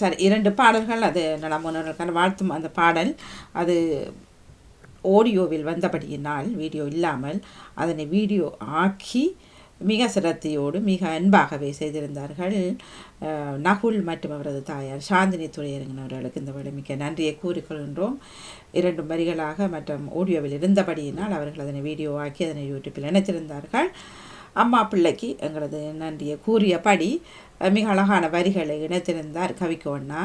சரி இரண்டு பாடல்கள். அது நலம் வாழ்த்தும் அந்த பாடல். அது ஆடியோவில் வந்தபடியினால் வீடியோ இல்லாமல் அதனை வீடியோ ஆக்கி மிக சிரத்தையோடு மிக அன்பாகவே செய்திருந்தார்கள். நகுல் மற்றும் அவரது தாயார் சாந்தினி துறையரங்கனவர்களுக்கு இந்த வேளை மிக்க நன்றியை கூறிக்கொள்கின்றோம். இரண்டு வரிகளாக மற்றும் ஆடியோவில் இருந்தபடியினால் அவர்கள் அதனை வீடியோ ஆக்கி அதனை யூடியூப்பில் இணைத்திருந்தார்கள். அம்மா பிள்ளைக்கு எங்களது நன்றியை கூறியபடி மிக அழகான வரிகளை இணைத்திருந்தார் கவிக்கோண்ணா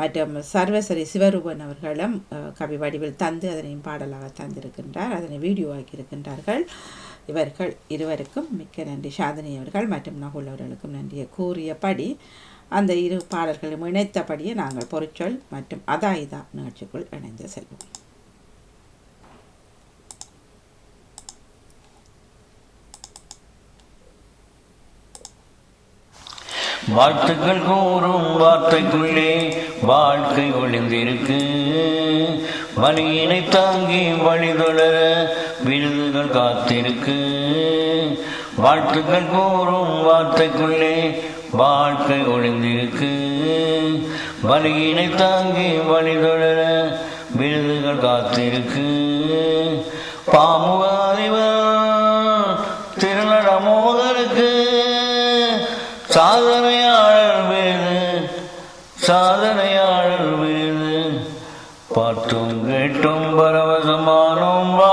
மற்றும் சர்வசரி சிவரூபன் அவர்களும் கவி வடிவில் தந்து அதனையும் பாடலாக தந்திருக்கின்றார். அதனை வீடியோ ஆக்கியிருக்கின்றார்கள் இவர்கள் இருவருக்கும் மிக்க நன்றி. சாதனை அவர்கள் மற்றும் நகுல் அவர்களுக்கும் நன்றியை கூறியபடி அந்த இரு பாடல்களும் இணைத்தபடியே நாங்கள் பொருட்சொல் மற்றும் அதா இதா நிகழ்ச்சிக்குள் இணைந்து செல்வோம். வாழ்த்துக்கள் கூறும் வார்த்தைக்குள்ளே வாழ்க்கை ஒளிந்திருக்கு. வழியினை தாங்கி வழிதொடர விருதுகள் காத்திருக்கு. வாழ்த்துக்கள் கூறும் வார்த்தைக்குள்ளே வாழ்க்கை ஒளிந்திருக்கு. வழியினை தாங்கி வழிதொடர விருதுகள் காத்திருக்கு. பாமுகாதிவர் சாதனையாளர் வீடு. பார்த்தும் கேட்டும் பரவசமானோம் வா.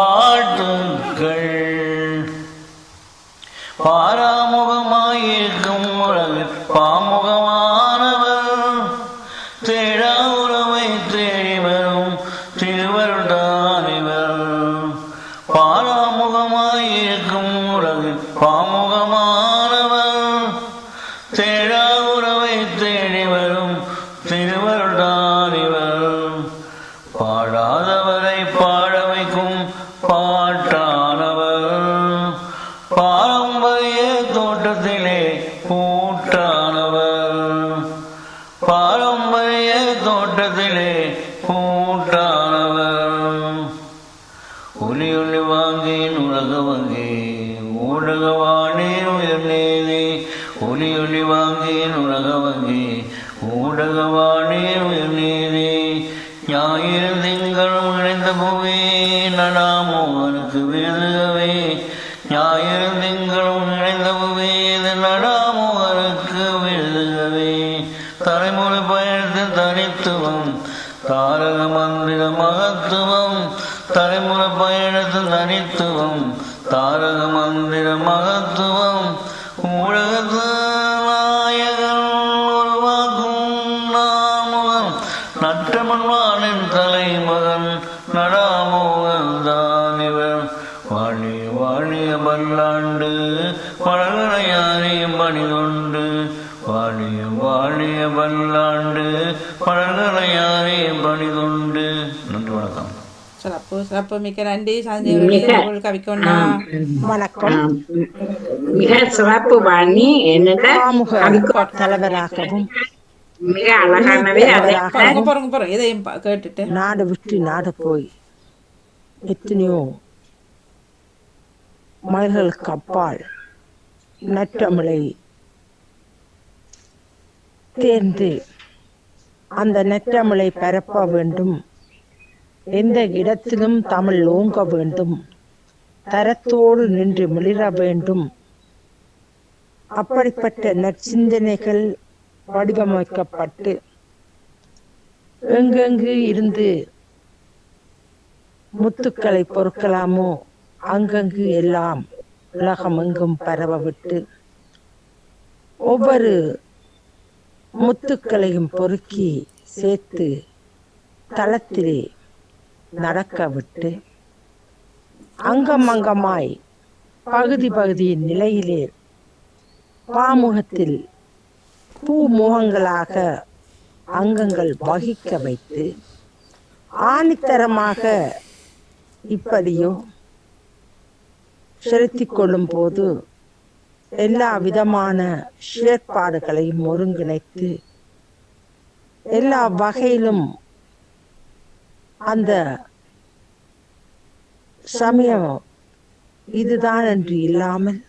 பாரம்பரிய தலைமொழி பயணத்தின் தனித்துவம் தாரக மந்திர மகத்துவம். தலைமுறை பயணத்தின் தனித்துவம் தாரக மந்திர மகத்துவம். பல்லாண்டு பழகனையாரியும் பணிகொண்டு நன்றி வணக்கம். சிறப்பு சிறப்பு மிக்க நன்றி. நகுல் கவிக்கோண்ணா வணக்கம். மிக சிறப்பு பண்ணி என்னோட தலைவராகவும். மிக அழகானவே. இதையும் கேட்டுட்டு. நாடு விட்டு நாடு போய் எத்தனையோ மைல்களுக்கு அப்பால் நற்றமிழை தேர்ந்து அந்த நற்றமிழை பரப்ப வேண்டும். எந்த இடத்திலும் தமிழ் ஓங்க வேண்டும். தரத்தோடு நின்று மிளிர வேண்டும். அப்படிப்பட்ட நற்சிந்தனைகள் வடிவமைக்கப்பட்டு எங்கெங்கு இருந்து முத்துக்களை பொறுக்கலாமோ அங்கங்கு எல்லாம் உலகமெங்கும் பரவ விட்டு ஒவ்வொரு முத்துக்களையும் பொறுக்கி சேர்த்து தளத்திலே நடக்க விட்டு அங்கம் அங்கமாய் பகுதி பகுதியின் நிலையிலே பாமுகத்தில் பூமுகங்களாக அங்கங்கள் வகிக்க வைத்து ஆணித்தரமாக இப்படியும் செலுத்திக் கொள்ளும் போது எல்லா விதமான செயற்பாடுகளையும் ஒருங்கிணைத்து எல்லா வகையிலும் அந்த சமயம் இதுதான் என்று இல்லாமல்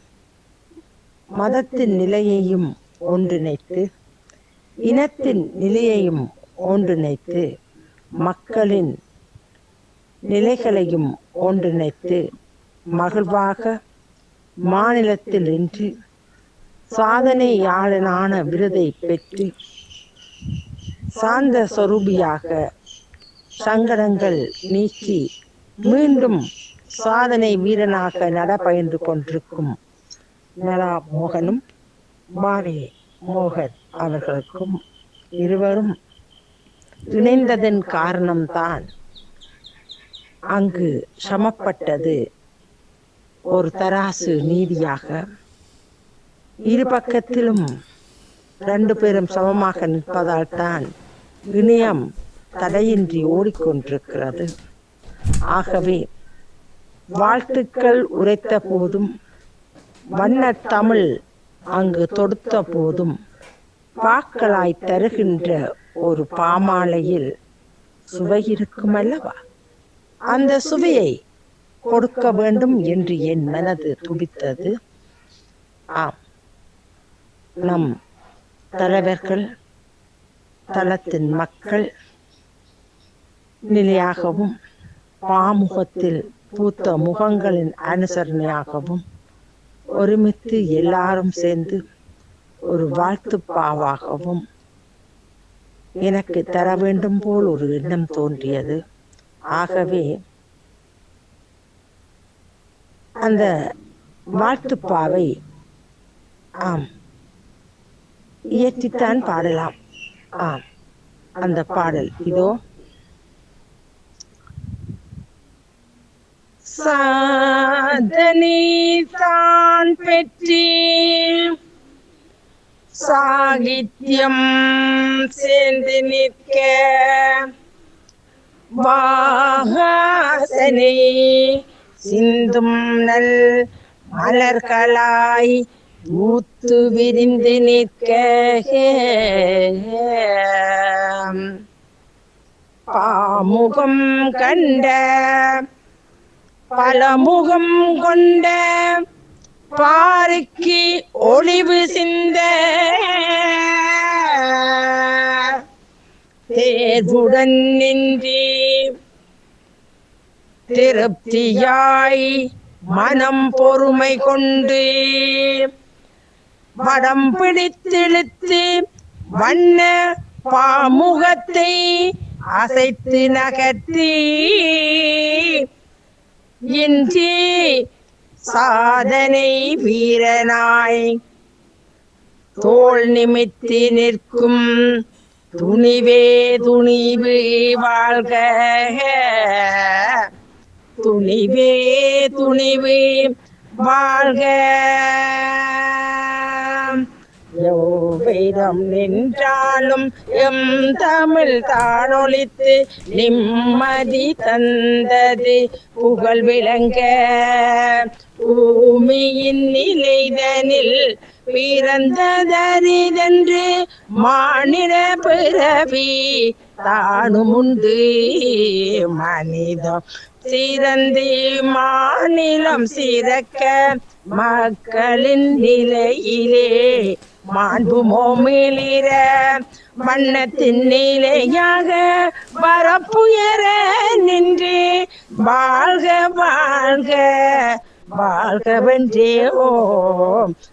மதத்தின் நிலையையும் ஒன்றிணைத்து இனத்தின் நிலையையும் ஒன்றிணைத்து மக்களின் நிலைகளையும் ஒன்றிணைத்து மகிழ்வாக மாநிலத்தில் இன்று சாதனையாளனான விருதை பெற்று சாந்த சொரூபியாக சங்கடங்கள் நீக்கி மீண்டும் சாதனை வீரனாக நடப்பயின்று கொண்டிருக்கும் நலா மோகனும் பாரதி மோகன் அவர்களுக்கும் இருவரும் இணைந்ததன் காரணம்தான் அங்கு சமப்பட்டது. ஒரு தராசு நீதியாக இரு பக்கத்திலும் ரெண்டு பேரும் சமமாக நிற்பதால் தான் இணையம் தடையின்றி ஓடிக்கொண்டிருக்கிறது. ஆகவே வாழ்த்துக்கள் உரைத்த போதும் வண்ண தமிழ் அங்கு தொடுத்த போதும் பாக்களாய் தருகின்ற ஒரு பாமாலையில் சுவை இருக்கும் அல்லவா அந்த சுவையை கொடுக்க வேண்டும் என்று என் மனது துடித்தது. ஆம். நம் தலைவர்கள் தளத்தின் மக்கள் நிலையாகவும் பாமுகத்தில் பூத்த முகங்களின் அனுசரணையாகவும் ஒருமித்து எல்லாரும் சேர்ந்து ஒரு வாழ்த்து பாவாகவும் எனக்கு தர வேண்டும் போல் ஒரு எண்ணம் தோன்றியது. ஆகவே அந்த வாழ்த்துப்பாவை ஆம். இயற்றித்தான் பாடலாம். ஆம். அந்த பாடல் இதோ. சாதனை தான் பெற்றி சாகித்யம் சேர்ந்து நிற்க. வாசனை சிந்தும் நல் மலர்களாய் ஊத்து விரிந்து நிற்க பாமுகம் கண்ட பலமுகம் கொண்ட பாருக்கு ஒளிவு சிந்த தேர்வுடன் நின்றே திருப்தியாய் மனம் பொறுமை கொண்டு வடம் பிடித்திழுத்து வண்ண பாமுகத்தை அசைத்து நகர்த்தி. இன்றி சாதனை வீரனாய். தோல் நிமித்தி நிற்கும் துணிவே துணிவு வாழ்க. துணிவே துணிவே வாழ்க. எவ்விடம் நின்றாலும் எம் தமிழ் தானொலித்து நிம்மதி தந்தது. புகழ் விளங்க பூமியின் நிலைதனில் பிறந்ததரிதென்று மாநில பிறவி தானும் உண்டு மனிதம் சிறந்தி மாநிலம் சிறக்க மக்களின் நிலையிலே மாண்பு மோமிலிர வண்ணத்தின் நிலையாக வரப்புயர நின்று வாழ்க வாழ்க. வாழ்க வென்றே ஓ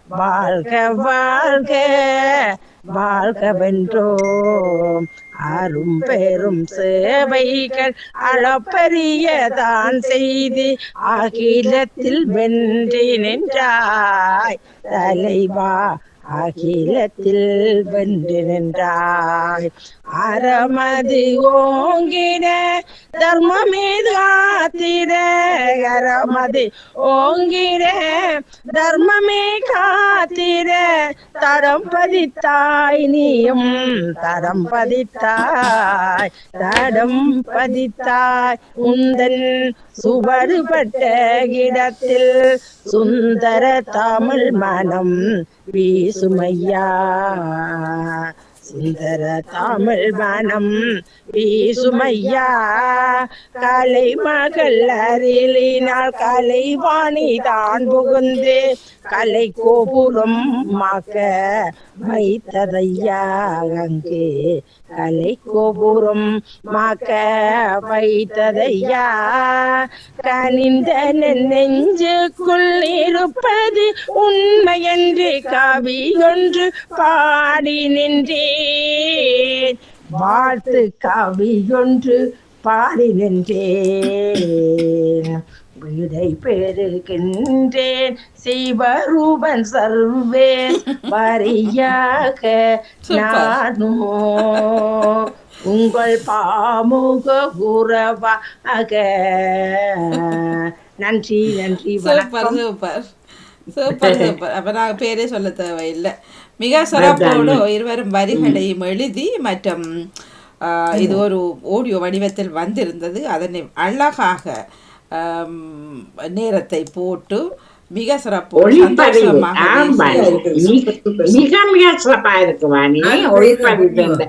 வாழ்க வாழ்க. வாழ்க வென்றோம் அரும் பெரும் சேவைகள் அளப்பரியதான் செய்தி. அகிலத்தில் வென்றி நின்றாய். தலைவா அகிலத்தில் வென்று நின்றாய். அறமது ஓங்கிட தர்மமே காத்திட அறமதி ஓங்கிட தர்மமே காத்திட. தரம் பதித்தாய் நீயும் தரம் பதித்தாய். தடம் பதித்தாய் உந்தன் சுவடுபட்ட கிடத்தில். சுந்தர தமிழ் மனம் வீசுமையா சுந்தர தமிழ் வனம் வீசுமையா கலை மகள் அருளினால் கலை வாணி தான் புகுந்து கலை கோபுரம் மாக்க வைத்ததையா. அங்கே கலை கோபுரம் மாக்க வைத்ததையா? கனிந்த நெஞ்சுக்குள் இருப்பது உண்மை என்று கவி ஒன்று பாடி நின்றேன். வாழ்த்து கவி ஒன்று பாடி நின்றேன். விடை பெறுகின்றேன். சிவரூபன் சர்வேன் வரியாக நானோ. உங்கள் பாமுக உறவாக. நன்றி நன்றி சூப்பர் சூப்பர். Super super. அப்ப நான் பேரே சொல்ல தேவையில்லை. மிக சிறப்போடு இருவரும் வரிகளையும் எழுதி மற்றும் இது ஒரு ஆடியோ வடிவத்தில் வந்திருந்தது. அதனை அழகாக நேரத்தை போட்டு மிக சிறப்பா. இருக்கு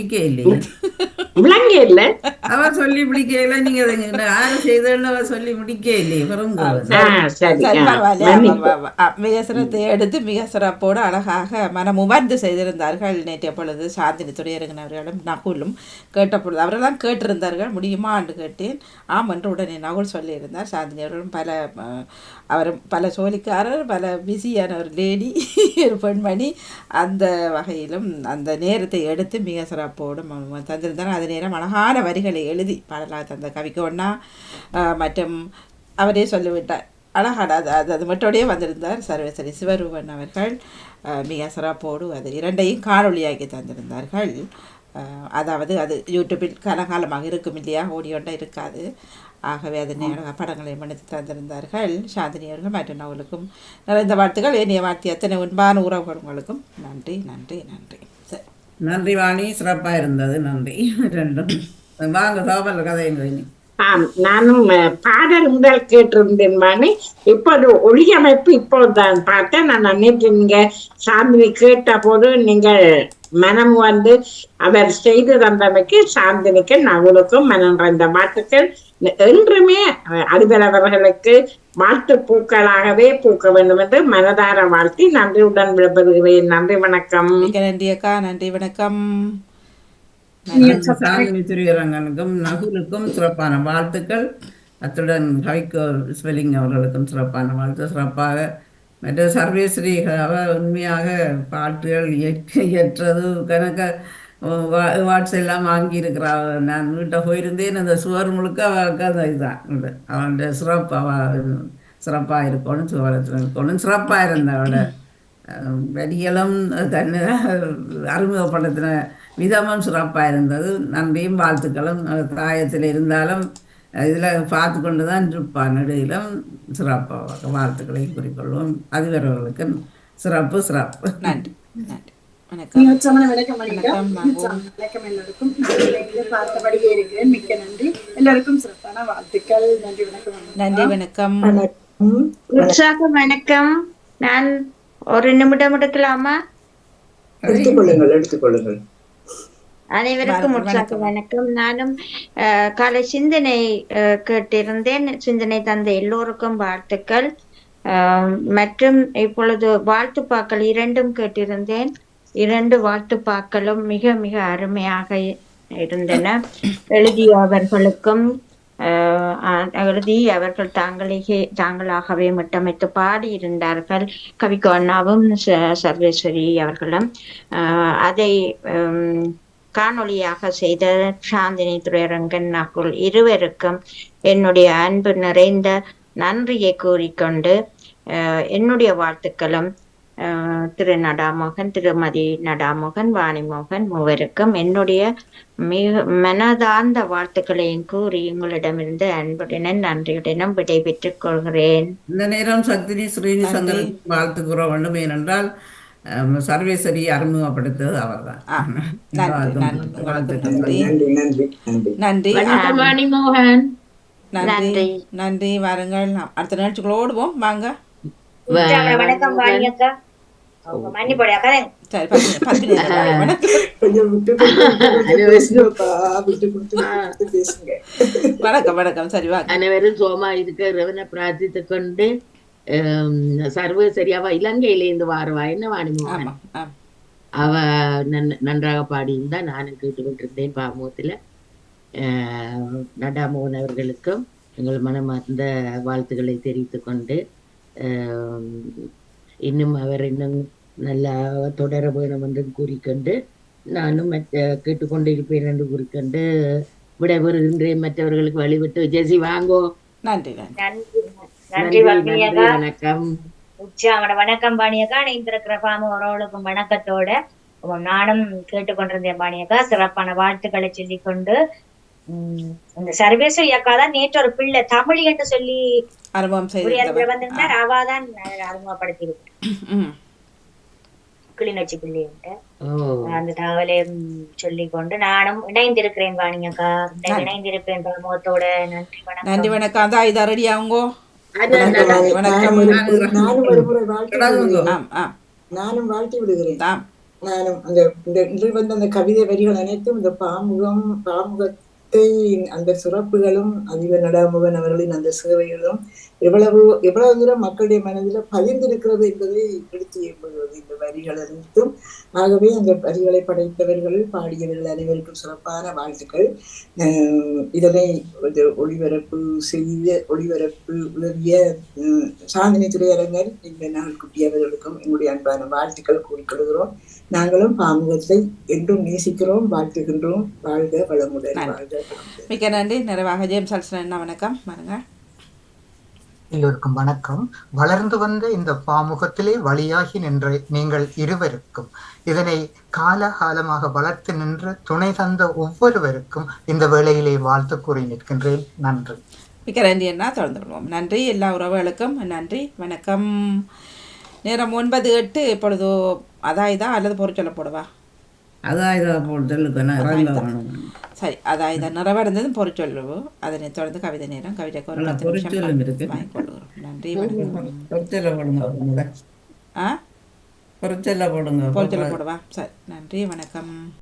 இல்லையே விளங்க இல்ல அவ சொல்லி முடிக்கல நீங்க ஆறு செய்தவன் அவ சொல்லி முடிக்க இல்லையே பாருங்க ஆ சரி சரி, ஆ, பரவாயில்ல. மன்னிப்பு. அவ- அவ- அ, மிக சிறத்தை எடுத்து மிக சிறப்போடு அழகாக மனம் உமர்ந்து செய்திருந்தார்கள் நேற்றைய பொழுது சாந்தினி துறையரங்கன் அவர்களும் நகுலும் கேட்ட பொழுது. அவரெல்லாம் கேட்டிருந்தார்கள் முடியுமா என்று கேட்டேன். ஆம் என்று உடனே நகுல் சொல்லியிருந்தார். சாந்தினி அவர்களும் பல அவர் பல சோழிக்காரர் பல பிஸியான ஒரு லேடி ஒரு பெண்மணி அந்த வகையிலும் அந்த நேரத்தை எடுத்து மிக சிறப்போடு ம- ம- தந்திருந்தார் அதே நேரம் அழகான வரிகளை எழுதி பாடலாக தந்த கவிக்கோன்னா மற்றும் அவரே சொல்லிவிட்டார். அழகான அது அது அது மட்டுடைய வந்திருந்தார். சர்வேசரி சிவரூபன் அவர்கள் மிக சிறப்போடு அது இரண்டையும் காணொளியாக்கி தந்திருந்தார்கள். அதாவது அது யூடியூப்பில் காலகாலமாக இருக்கும் இல்லையா? ஓடியோண்டா இருக்காது. ஆகவே அதனை படங்களை மன்னித்து தந்திருந்தார்கள். சாந்தினி அவர்கள் மற்றும் அவர்களுக்கும் நிறைந்த வாழ்த்துக்கள். ஏனைய வாழ்த்து எத்தனை உண்பான உறவுகளுங்களுக்கும் நன்றி நன்றி நன்றி. சரி நன்றி வாணி சிறப்பா இருந்தது நன்றி. ரெண்டும். வாங்க சோபல் கதைங்க ஆம் நானும் பாடல் முதல் கேட்டிருந்தேன் வாணி. இப்போது ஒளியமைப்பு இப்போதுதான் பார்த்தேன். நான் நேற்று நீங்கள் சாமி கேட்ட போது நீங்கள் மனம் வந்து அவர் செய்து தந்தமைக்கு சாந்தினிக்கு நகுலுக்கும் மனம் நிறைந்த வாழ்த்துக்கள். என்றுமே அவர்களுக்கு வாழ்த்து பூக்களாகவே பூக்க வேண்டும் என்று மனதார வாழ்த்தி நன்றியுடன் விடைபெறுகிறேன். நன்றி வணக்கம். நன்றி அக்கா. நன்றி வணக்கம். சாந்தினி திரியரங்கனுக்கும் நகுலுக்கும் சிறப்பான வாழ்த்துக்கள். அத்துடன் கவிக்கோ ஸ்வெல்லிங் அவர்களுக்கும் சிறப்பான வாழ்த்து சிறப்பாக மற்ற சர்வேஸ்ரீ அவ உண்மையாக பாட்டுகள் இயற்ற- இயற்றது கணக்க வாட்ஸ் எல்லாம் வாங்கியிருக்கிறா நான் வீட்டை போயிருந்தேன். அந்த சுவர் முழுக்க அவளுக்கு அந்த இதுதான். இது. அவளுடைய சிறப்பு அவ சிறப்பாக இருக்கணும் சுவரத்தில் இருக்கணும் சிறப்பாக இருந்த அவளோட அஹ், வரிகளும் தன்னை அறிமுகப்படுத்தின விதமும் சிறப்பாக இருந்தது. நன்றியும் வாழ்த்துக்களும். தாயத்தில் இருந்தாலும் இதில் பார்த்து கொண்டு தான் இருப்பான். நடுவிலும் சிறப்பாக வாழ்த்துக்களை குறிக்கொள்வோம். அதிபர்களுக்கு சிறப்பு சிறப்பு. நன்றி நன்றி. வணக்கம். எல்லாருக்கும் பார்த்தபடியே இருக்கிறேன். மிக்க நன்றி. எல்லாருக்கும் சிறப்பான வாழ்த்துக்கள். நன்றி வணக்கம். நன்றி வணக்கம். நான் ஒரு நிமிடம் எடுக்கலாமா எடுத்துக்கொள்ளுங்கள் எடுத்துக்கொள்ளுங்கள். அனைவருக்கும் வணக்கம், உற்சாக வணக்கம். நானும் காலை சிந்தனை கேட்டிருந்தேன். சிந்தனை தந்த எல்லோருக்கும் வாழ்த்துக்கள். மற்றும் இப்பொழுது வாழ்த்துப்பாக்கள் இரண்டும் கேட்டிருந்தேன். இரண்டு வாழ்த்துப்பாக்களும் மிக மிக அருமையாக இருந்தன. எழுதியவர்களுக்கும் அஹ், அஹ், எழுதி அவர்கள் தாங்களே தாங்களாகவே மிட்டமைத்து பாடியிருந்தார்கள். கவிக்கு அண்ணாவும் ச- சர்வேஸ்வரி அவர்களும். அதை காணொளியாக செய்த சாந்தினி துரைரங்கன் நகுல் இருவருக்கும் என்னுடைய அன்பு நிறைந்த நன்றியை கூறிக்கொண்டு என்னுடைய வாழ்த்துக்களும் திரு நடாமோகன் திருமதி நடாமோகன் வாணிமோகன் மூவருக்கும் என்னுடைய மிக மனதார்ந்த வாழ்த்துக்களையும் கூறி உங்களிடமிருந்து அன்புடனும் நன்றியுடனும் விடைபெற்றுக் கொள்கிறேன். இந்த நேரம் சக்தினி ஸ்ரீனி சங்கரன் வாழ்த்துக்குற வேண்டும் ஏனென்றால் சர்வேஸ்வரி அறிமுகப்படுத்தது அவர்தான். ஆ, நன்றி நன்றி. நன்றி வாருங்கள். அடுத்த நிகழ்ச்சிக்குள்ள ஓடுவோம் வாங்க. வணக்கம் வணக்கம் சரி வாங்க. அனைவரும் சோமா இருக்க இறைவனை பிரார்த்தித்து கொண்டு சர்வ சரியாவா இலங்கையிலேருந்து வாரவா என்ன வாணிமோகன் அவ நன்- நன்றாக பாடியிருந்தா நானும் கேட்டுக்கொண்டிருந்தேன் பாமூத்துல நடாமோகன் அவர்களுக்கும் எங்கள் மனமார்ந்த வாழ்த்துக்களை தெரிவித்துக் கொண்டு இன்னும் அவர் இன்னும் நல்லா தொடர வேணும் என்று கூறிக்கொண்டு நானும் மற்ற கேட்டுக்கொண்டிருப்பேன் என்று கூறிக்கொண்டு விடைபெறுகின்றேன் மற்றவர்களுக்கு வழிவிட்டு ஜெசி வாங்கோ நன்றி நன்றி நன்றி வன்னியக்கா வணக்கம். உற்சாகமான வணக்கம் பாணியக்கா இணைந்திருக்கிற பாமு உறவுகளுக்கும் வணக்கத்தோட நானும் கேட்டுக்கொண்டிருந்தேன் பாணியக்கா சிறப்பான வாழ்த்துக்களை சொல்லிக் கொண்டு உம் இந்த சர்வேஸ்வரி அக்கா தான் நேற்று ஒரு பிள்ளை தமிழ் என்று சொல்லி அனுபவம் உரையாடுகிற செய்து வந்திருந்தார் அவாதான் அறிமுகப்படுத்தி ம் கிளிநொச்சி ஓ. அந்த தகவலை சொல்லிக் கொண்டு நானும் இணைந்திருக்கிறேன் பாணியக்கா. நன்றி. இணைந்திருப்பேன் பாமுகத்தோட. நன்றி வணக்கம். நன்றி வணக்கம். அதான் இதா ரெடி ஆகுங்கோ அது வணக்கம் நானும் ஒரு- நானும் வாழ்த்தி விடுகிறேன். நானும் வாழ்த்தி விடுகிறேன். ஆம் நானும் அந்த இந்த இன்று வந்த அந்த கவிதை வரிகள் அனைத்தும் இந்த பாமுகம் அத்தை அந்த சிறப்புகளும் அதிபர் நடாமுகன் அவர்களின் அந்த சேவைகளும் எவ்வளவு எவ்வளவு தூரம் மக்களுடைய மனதில் பதிந்திருக்கிறது என்பதை எடுத்து ஏற்படுகிறது இந்த வரிகள் அனைத்தும் ஆகவே அந்த வரிகளை படைத்தவர்கள் பாடியவர்கள் அனைவருக்கும் சிறப்பான வாழ்த்துக்கள். அஹ் இதனை ஒளிபரப்பு செய்த ஒளிபரப்பு உதவிய அஹ், சாந்தினி துறையரங்கர் இந்த நாள் குட்டியவர்களுக்கும் எங்களுடைய அன்பான வாழ்த்துக்கள் கூறிக்கொள்கிறோம் நாங்களும் பாமுகத்தை என்றும் நேசிக்கிறோம் வாழ்த்துகின்றோம். வாழ்க வளமுடன் நன்றி. வாழ்க மிக்க நன்றி. நிறைவாக ஜேம்ஸ் அல்சன் என்ன வணக்கம். வாருங்க. எல்லோருக்கும் வணக்கம். வளர்ந்து வந்த இந்த பாமுகத்திலே வழியாகி நின்ற நீங்கள் இருவருக்கும் இதனை காலகாலமாக வளர்த்து நின்று துணை தந்த ஒவ்வொருவருக்கும் இந்த வேளையிலே வாழ்த்து கூறி நிற்கின்றேன். நன்றி. மிக்க நன்றி என்ன தொடர்ந்து கொள்வோம். நன்றி. எல்லா உறவுகளுக்கும் நன்றி. வணக்கம். நேரம் ஒன்பது எட்டு. இப்பொழுது அதாயுதா அல்லது பொருட்சொல்ல போடுவா இறங்க வேணும் சரி அதாயுதா நிறைவடைந்ததும் பொருட்சொல்லுவு அதனை தொடர்ந்து கவிதை நேரம் கவிதைக்கு ஒரு பத்து நிமிஷம். வாங்கிக்கொள்கிறோம் நன்றி வணக்கம் ஆ பொறிச்சல போடுங்க பொருட்சொல்ல போடுவா சரி நன்றி வணக்கம்